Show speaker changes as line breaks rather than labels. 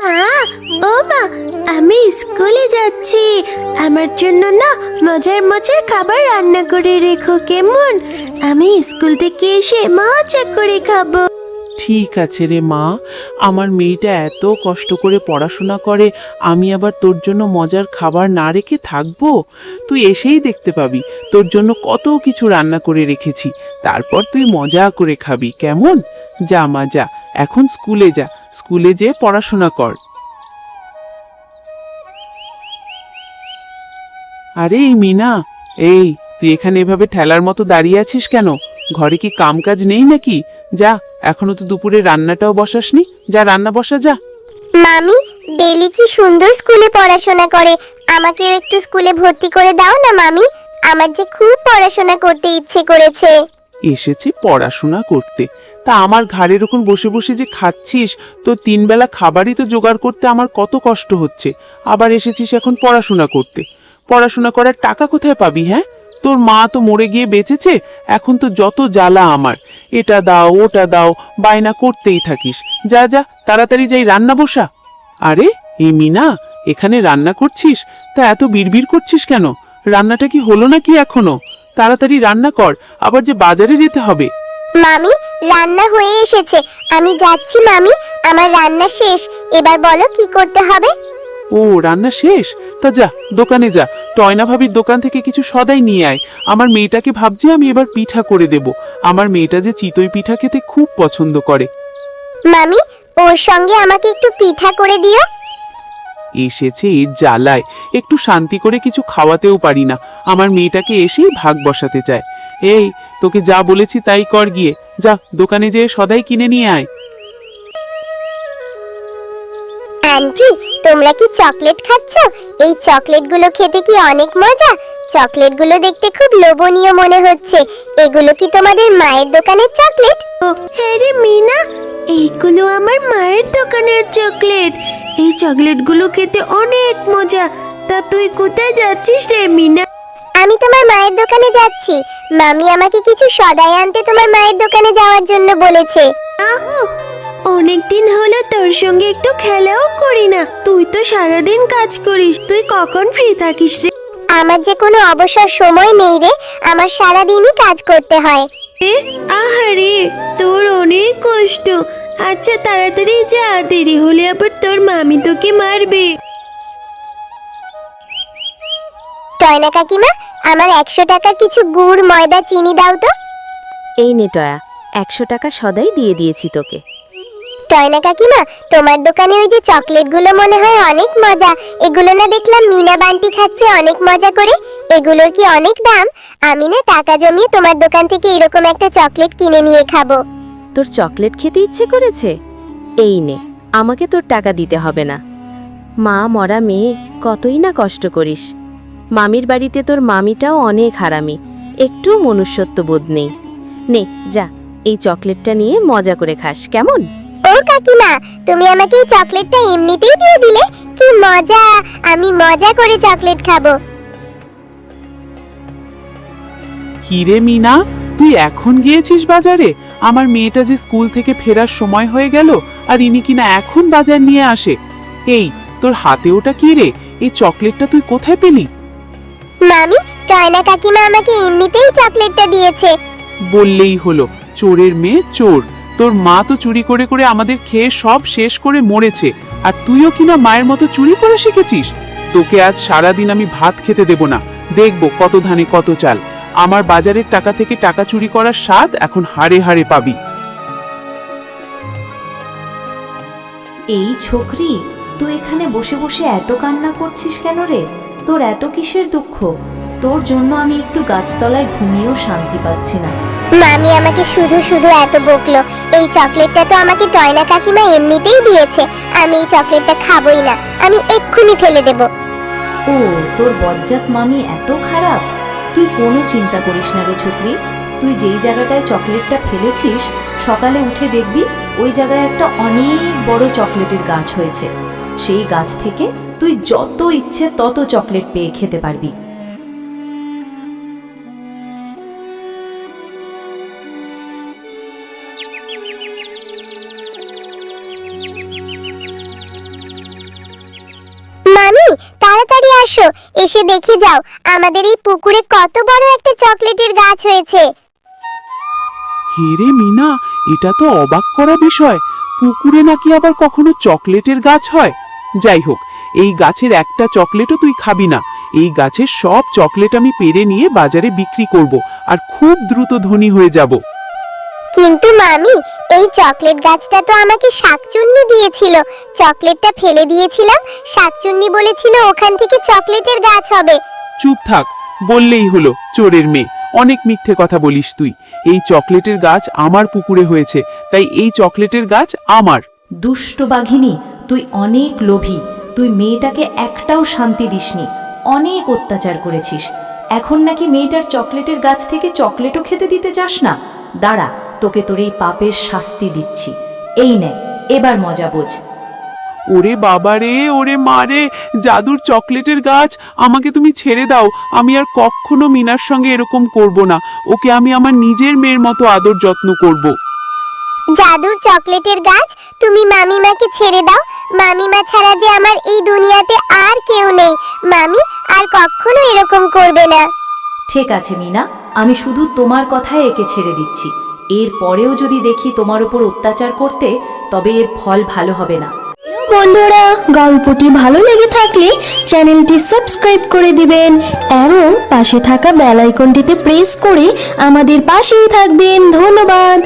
মা ও মা আমি স্কুলে যাচ্ছি। আমার জন্য না মজার মজার খাবার রান্না করে রেখো কেমন। আমি স্কুল থেকে এসে মজা করে খাব।
ঠিক আছে রে মা, আমার মেয়েটা এত কষ্ট করে পড়াশোনা করে, আমি আবার তোর জন্য মজার খাবার না রেখে থাকব? তুই এসেই দেখতে পাবি, তোর জন্য কত কিছু রান্না করে রেখেছি। তারপর তুই মজা করে খাবি, কেমন? যা মা, যা, এখন স্কুলে যা। স্কুলে যেয়ে পড়াশোনা কর। আরে এই মিনা এই তুই এখানে এভাবে ঠেলার মতো দাঁড়িয়ে আছিস কেন? ঘরে কি কামকাজ নেই নাকি? যা এখনও তো দুপুরে রান্নাটাও বসাসনি। যা রান্না বসা যা।
মামি বেলি কি সুন্দর স্কুলে পড়াশোনা করে। আমাকে একটু স্কুলে ভর্তি করে দাও না মামি? আমার যে খুব পড়াশোনা করতে ইচ্ছে করেছে।
এসেছি পড়াশোনা করতে। তা আমার ঘাড়ের ওপর বসে বসে যে খাচ্ছিস, তো তিনবেলা খাবারই তো জোগাড় করতে আমার কত কষ্ট হচ্ছে। আবার এসেছিস এখন পড়াশোনা করতে। পড়াশোনা করার টাকা কোথায় পাবি হ্যাঁ? তোর মা তো মরে গিয়ে বেঁচেছে, এখন তো যত জ্বালা আমার। এটা দাও, ওটা দাও, বায়না করতেই থাকিস। যা যা, তাড়াতাড়ি যাই রান্না বসা। আরে, এই মিনা, এখানে রান্না করছিস? তা এত বিড়বিড় করছিস কেন? রান্নাটা কি হলো নাকি এখনও? তাড়াতাড়ি রান্না কর, আবার যে বাজারে যেতে হবে।
মামি রান্না হয়ে এসেছে। আমি যাচ্ছি মামি। আমার রান্না শেষ। এবার বলো কি করতে হবে?
ও রান্না শেষ? তা যা দোকানে যা। টয়না ভাবির দোকান থেকে কিছু সদাই নিয়ে আয়। আমার মেয়েটাকে ভাবছি আমি এবার পিঠা করে দেব। আমার মেয়েটা যে চিতই পিঠা খেতে খুব পছন্দ করে।
মামি ওর সঙ্গে আমাকে একটু পিঠা করে দিও।
এসেছে এর জ্বালায়। একটু শান্তি করে কিছু খাওয়াতেও পারি না। আমার মেয়েটাকে এসেই ভাগ বসাতে চায়। এই তোকে যা বলেছি তাই কর গিয়ে। যা দোকানে যেয়ে সদাই কিনে নিয়ে আয়।
আন্টি তোমরা কি চকলেট খাচ্ছ? এই চকলেটগুলো খেতে কি অনেক মজা? চকলেটগুলো দেখতে খুব লোভনীয় মনে হচ্ছে। এগুলো কি তোমাদের মায়ের দোকানের চকলেট?
ও হ্যাঁ রে মিনা এইগুলো আমার মায়ের দোকানের চকলেট। এই চকলেটগুলো খেতে অনেক মজা। তা তুই কোথায় যাচ্ছিস রে মিনা?
আমি তোমার মায়ের দোকানে যাচ্ছি। মামি আমাকে কিছু সদাই আনতে তোমার মায়ের দোকানে যাওয়ার জন্য বলেছে।
অনেক দিন হলো তোর সঙ্গে একটু খেলাও করি না। তুই তো সারাদিন কাজ করিস তুই কখন ফ্রি থাকিস রে?
আমার যে কোনো অবসর সময় নেই রে আমার সারা দিনই কাজ করতে হয়।
এ, আহারে তোর অনেক কষ্ট। আচ্ছা তাড়াতাড়ি যা দেরি হলে আবার তোর মামি তোকে মারবে।
টয়না কাকিমা আমার একশো টাকার কিছু গুড় ময়দা চিনি দাও তো।
এই নে টয়া একশো টাকা সদাই দিয়ে দিয়েছি তোকে।
টয়না কাকিমা তোমার দোকানে ওই যে চকলেটগুলো মনে হয় অনেক মজা। এগুলো না দেখলাম মিনা বান্টি খাচ্ছে অনেক মজা করে। এগুলোর কি অনেক দাম? আমি না টাকা জমিয়ে তোমার দোকান থেকে এরকম একটা চকলেট কিনে নিয়ে খাব।
তোর চকলেট খেতে ইচ্ছে করেছে? এই নে আমাকে তোর টাকা দিতে হবে না। মা মরা মেয়ে কতই না কষ্ট করিস। মামির বাড়িতে তোর মামিটাও অনেক হারামি একটু মনুষ্যত্ব বোধ নেই। নে যা এই চকলেটটা নিয়ে মজা করে খাস কেমন?
ও কাকিমা তুমি আমাকে এই চকলেটটা এমনিতেই দিয়ে দিলে? কি মজা! আমি মজা করে চকলেট খাব।
কিরে মিনা তুই এখন গিয়েছিস বাজারে? আমার মেয়েটা যে স্কুল থেকে ফেরার সময় হয়ে গেল আর ইনি কিনা এখন বাজার নিয়ে আসে। এই তোর হাতে ওটা কি রে এই চকলেটটা তুই কোথায় পেলি?
মামি টয়না কাকিমা আমাকে এমনিতেই চকলেটটা দিয়েছে।
বললেই হলো চোরের মেয়ে চোর। তোর মা তো চুরি করে করে আমাদের খেয়ে সব শেষ করে মরেছে। আর তুইও কিনা মায়ের মতো চুরি করে শিখেছিস? তোকে আজ সারাদিন আমি ভাত খেতে দেব না। দেখব কত ধানে কত চাল। আমার বাজারের টাকা থেকে টাকা চুরি করার স্বাদ এখন হাড়ে হাড়ে পাবি।
এই ছোকরি তুই এখানে বসে বসে এত কান্না করছিস কেন রে? তোর এত কিসের দুঃখ? তোর জন্য আমি একটু গাছতলায় ঘুমিয়েও শান্তি পাচ্ছি না।
মামি আমাকে শুধু শুধু এত বকলো। এই চকলেটটা তো আমাকে টয়না কাকিমা এমনিতেই দিয়েছে। আমি এই চকলেটটা খাবোই না। আমি এক্ষুনি ফেলে দেব।
ও তোর বজ্জাত মামি এত খারাপ? তুই কোনো চিন্তা করিস না রে ছোকরি। তুই যেই জায়গাটায় চকলেটটা ফেলেছিস সকালে উঠে দেখবি ওই জায়গায় একটা অনেক বড় চকলেটের গাছ হয়েছে। সেই গাছ থেকে তুই যত ইচ্ছে তত চকলেট পেয়ে খেতে পারবি।
তাড়াতাড়ি আসো। এসে দেখে যাও আমাদের এই পুকুরে কত বড় একটা চকলেটের গাছ হয়েছে।
হেরে মিনা এটা তো অবাক করা বিষয়। পুকুরে নাকি আবার কখনো চকলেটের গাছ হয়? যাই হোক এই গাছের একটা চকলেটও তুই খাবি না। এই গাছের সব চকলেট আমি পেরে নিয়ে বাজারে বিক্রি করব আর খুব দ্রুত ধনী হয়ে যাব।
কিন্তু মামি এই চকলেট গাছটা তো আমাকে শাকচুন্নি দিয়েছিল। চকলেটটা ফেলে দিয়েছিলাম শাকচুন্নি বলেছিল ওখান থেকে চকলেটের গাছ হবে।
চুপ থাক বললেই হলো চোরের মেয়ে অনেক মিথ্যে কথা বলিস তুই। এই চকলেটের গাছ আমার পুকুরে হয়েছে তাই এই চকলেটের গাছ আমার।
দুষ্ট বাঘিনী তুই অনেক লোভী। তুই মেয়েটাকে একটাও শান্তি দিসনি। অনেক অত্যাচার করেছিস। এখন নাকি মেয়েটার চকলেটের গাছ থেকে চকলেটও খেতে দিতে চাস না? দাঁড়া, তোকে তোর এই পাপের শাস্তি দিচ্ছি। এই নে, এবার মজা বোঝ।
ওরে বাবা রে, ওরে মারে জাদুর চকলেটের গাছ আমাকে তুমি ছেড়ে দাও। আমি আর কখনো মিনার সঙ্গে এরকম করব না। ওকে আমি আমার নিজের মেয়ের মতো আদর যত্ন করব।
জাদুর চকলেটের গাছ তুমি মামিমাকে ছেড়ে দাও। মামিমা ছাড়া যে আমার এই দুনিয়াতে আর কেউ নেই। মামি আর কখনো এরকম করবে না।
ঠিক আছে মিনা। আমি শুধু তোমার কথায় একে ছেড়ে দিচ্ছি। এর পরেও যদি দেখি তোমার উপর অত্যাচার করতে তবে এর ফল ভালো হবে না।
বন্ধুরা গল্পটি ভালো লেগে থাকলে চ্যানেলটি সাবস্ক্রাইব করে দিবেন এবং পাশে থাকা বেল আইকনটিতে প্রেস করে আমাদের পাশেই থাকবেন। ধন্যবাদ।